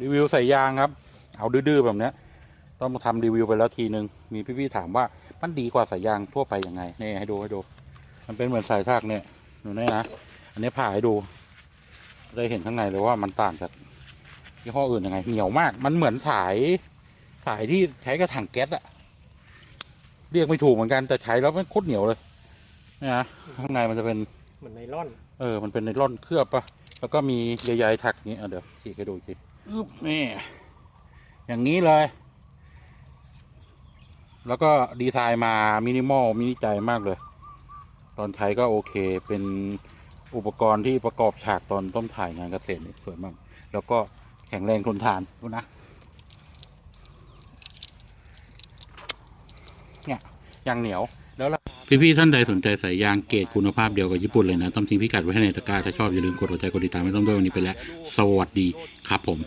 รีวิวใส่ยางครับ เอาดื้อๆแบบเนี้ย ต้องมาทำรีวิวไปแล้วทีนึง มีพี่ๆถามว่ามันดีกว่าสายยางทั่วไปยังไงนี่ให้ดูให้ดู มันเป็นเหมือนสายทากเนี่ยดูนี่นะอันนี้ผ่าให้ดูได้เห็นข้างในเลยว่ามันต่างจากยี่ห้ออื่นยังไง เหนียวมาก มันเหมือนสายสายที่ใช้กระถังแก๊สอะเรียกไม่ถูกเหมือนกันแต่ใช้แล้วมันโคตรเหนียวเลยนี่นะข้างในมันจะเป็นเหมือนไนล่อน เออ มันเป็นไนล่อนเคลือบปะแล้วก็มีใยๆถักนี้อะเดี๋ยวฉีกให้ดูอีกที อึบนี่ อย่างนี้เลย แล้วก็ดีไซน์มามินิมอลมินิใจมากเลย ตอนใช้ก็โอเค เป็นอุปกรณ์ที่ประกอบฉากตอนต้องถ่ายงานเกษตรนี่สวยมาก แล้วก็แข็งแรงทนทานดูนะ เนี่ยยางเหนียวแล้วล่ะพี่ๆท่านใดสนใจสายยางเกรดคุณภาพเดียวกับญี่ปุ่นเลยนะ ต้องทิ้งพิกัดไว้ให้ในตะกร้า ถ้าชอบอย่าลืมกดหัวใจกดติดตามไม่ต้องด้วยวันนี้ไปแล้ว สวัสดีครับผม